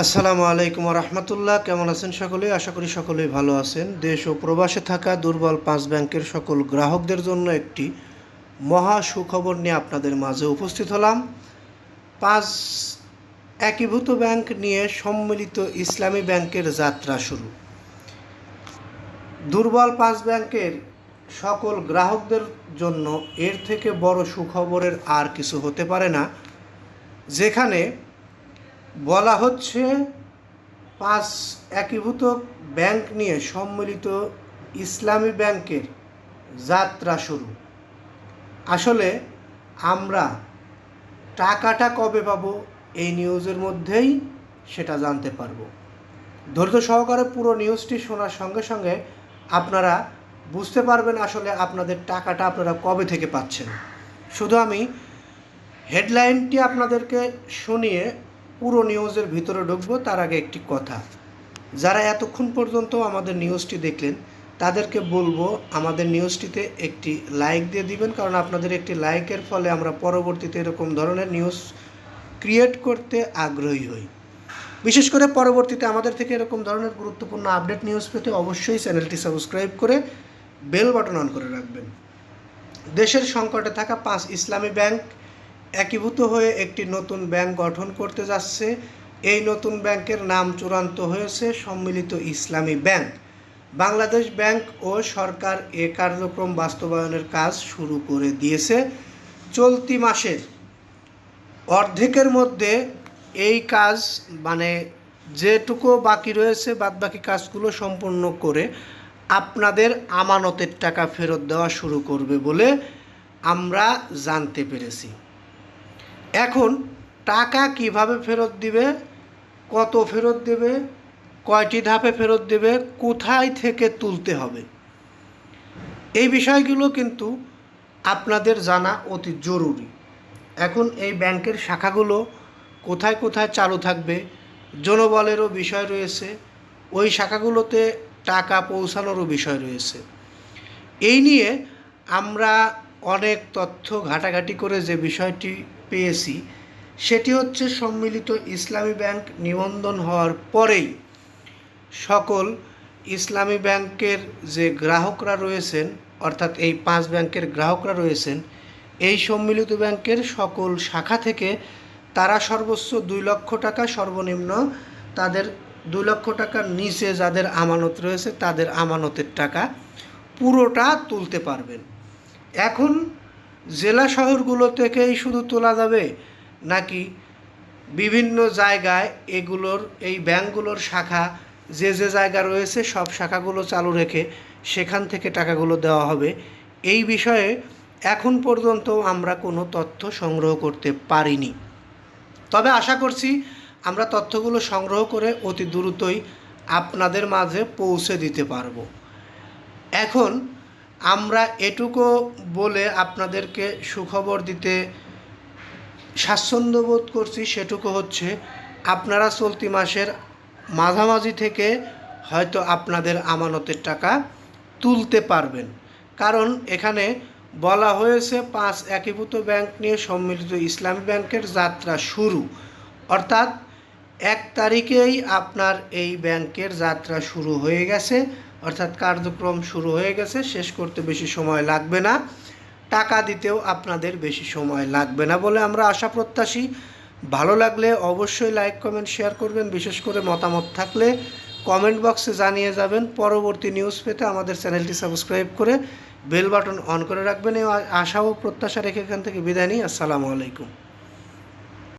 আসসালামু আলাইকুম রহমতুল্লাহ কেমন আছেন সকলেই আশা করি সকলেই ভালো আছেন। দেশ ও প্রবাসে থাকা দুর্বল পাঁচ ব্যাংকের সকল গ্রাহকদের জন্য একটি মহা সুখবর নিয়ে আপনাদের মাঝে উপস্থিত হলাম। পাঁচ একীভূত ব্যাংক নিয়ে সম্মিলিত ইসলামী ব্যাংকের যাত্রা শুরু। দুর্বল পাঁচ ব্যাংকের সকল গ্রাহকদের জন্য এর থেকে বড় সুখবরের আর কিছু হতে পারে না। যেখানে বলা হচ্ছে পাঁচ একীভূত ব্যাংক নিয়ে সম্মিলিত ইসলামী ব্যাংকের যাত্রা শুরু। আসলে আমরা টাকাটা কবে পাবো এই নিউজের মধ্যেই সেটা জানতে পারব। ধৈর্য সহকারে পুরো নিউজটি শোনার সঙ্গে সঙ্গে আপনারা বুঝতে পারবেন আসলে আপনাদের টাকাটা আপনারা কবে থেকে পাচ্ছেন। শুধু আমি হেডলাইনটি আপনাদেরকে শুনিয়ে পুরো নিউজের ভিতরে ঢুকবো, তার আগে একটি কথা। যারা এতক্ষণ পর্যন্ত আমাদের নিউজটি দেখলেন, তাদেরকে বলব আমাদের নিউজটিতে একটি লাইক দিয়ে দিবেন, কারণ আপনাদের একটি লাইকের ফলে আমরা পরবর্তীতে এরকম ধরনের নিউজ ক্রিয়েট করতে আগ্রহী হই। বিশেষ করে পরবর্তীতে আমাদের থেকে এরকম ধরনের গুরুত্বপূর্ণ আপডেট নিউজ পেতে অবশ্যই চ্যানেলটি সাবস্ক্রাইব করে বেল বাটন অন করে রাখবেন। দেশের সংকটে থাকা পাঁচ ইসলামী ব্যাংক একীভূত হয়ে একটি নতুন ব্যাংক গঠন করতে যাচ্ছে। এই নতুন ব্যাংকের নাম চূড়ান্ত হয়েছে সম্মিলিত ইসলামী ব্যাংক। বাংলাদেশ ব্যাংক ও সরকার এ কার্যক্রম বাস্তবায়নের কাজ শুরু করে দিয়েছে। চলতি মাসের অর্ধেকের মধ্যে এই কাজ মানে যেটুকু বাকি রয়েছে, বাদবাকি কাজগুলো সম্পূর্ণ করে আপনাদের আমানতের টাকা ফেরত দেওয়া শুরু করবে বলে আমরা জানতে পেরেছি। এখন টাকা কীভাবে ফেরত দিবে, কত ফেরত দেবে, কয়টি ধাপে ফেরত দেবে, কোথায় থেকে তুলতে হবে? এই বিষয়গুলো কিন্তু আপনাদের জানা অতি জরুরি। এখন এই ব্যাংকের শাখাগুলো কোথায় কোথায় চালু থাকবে, জনবলেরও বিষয় রয়েছে, ওই শাখাগুলোতে টাকা পৌঁছানোরও বিষয় রয়েছে। এই নিয়ে আমরা অনেক তথ্য ঘাটাঘাটি করে যে বিষয়টি পেয়েছি, সেটি হচ্ছে সম্মিলিত ইসলামী ব্যাংক নিবন্ধন হওয়ার পরেই সকল ইসলামী ব্যাংকের যে গ্রাহকরা রয়েছেন, অর্থাৎ এই পাঁচ ব্যাংকের গ্রাহকরা রয়েছেন, এই সম্মিলিত ব্যাংকের সকল শাখা থেকে তারা সর্বোচ্চ দুই লক্ষ টাকা সর্বনিম্ন তাদের দুই লক্ষ টাকার নিচে যাদের আমানত রয়েছে তাদের আমানতের টাকা পুরোটা তুলতে পারবেন। এখন জেলা শহরগুলো থেকেই শুধু তোলা যাবে নাকি বিভিন্ন জায়গায় এগুলোর, এই ব্যাংকগুলোর শাখা, যে যে জায়গা রয়েছে সব শাখাগুলো চালু রেখে সেখান থেকে টাকাগুলো দেওয়া হবে। এই বিষয়ে এখন পর্যন্ত আমরা কোনো তথ্য সংগ্রহ করতে পারিনি। তবে আশা করছি আমরা তথ্যগুলো সংগ্রহ করে অতি দ্রুতই আপনাদের মাঝে পৌঁছে দিতে পারব। এখন আমরা এটুকু বলে আপনাদেরকে সুখবর দিতে স্বাচ্ছন্দ্য বোধ করছি, সেটুকু হচ্ছে আপনারা চলতি মাসের মাঝামাঝি থেকে হয়তো আপনাদের আমানতের টাকা তুলতে পারবেন। কারণ এখানে বলা হয়েছে, পাঁচ একীভূত ব্যাংক নিয়ে সম্মিলিত ইসলামী ব্যাংকের যাত্রা শুরু। অর্থাৎ এক তারিখেই আপনার এই ব্যাংকের যাত্রা শুরু হয়ে গেছে। অর্থাৎ কার্যক্রম শুরু হয়ে গেছে, শেষ করতে বেশি সময় লাগবে না। টাকা দিতেও আপনাদের বেশি সময় লাগবে না বলে আমরা আশা প্রত্যাশী। ভালো লাগলে অবশ্যই লাইক, কমেন্ট, শেয়ার করবেন। বিশেষ করে মতামত থাকলে কমেন্ট বক্সে জানিয়ে যাবেন। পরবর্তী নিউজ পেতে আমাদের চ্যানেলটি সাবস্ক্রাইব করে বেল বাটন অন করে রাখবেন। এই আশা ও প্রত্যাশা রেখে এখান থেকে বিদায় নিই। আসসালামু আলাইকুম।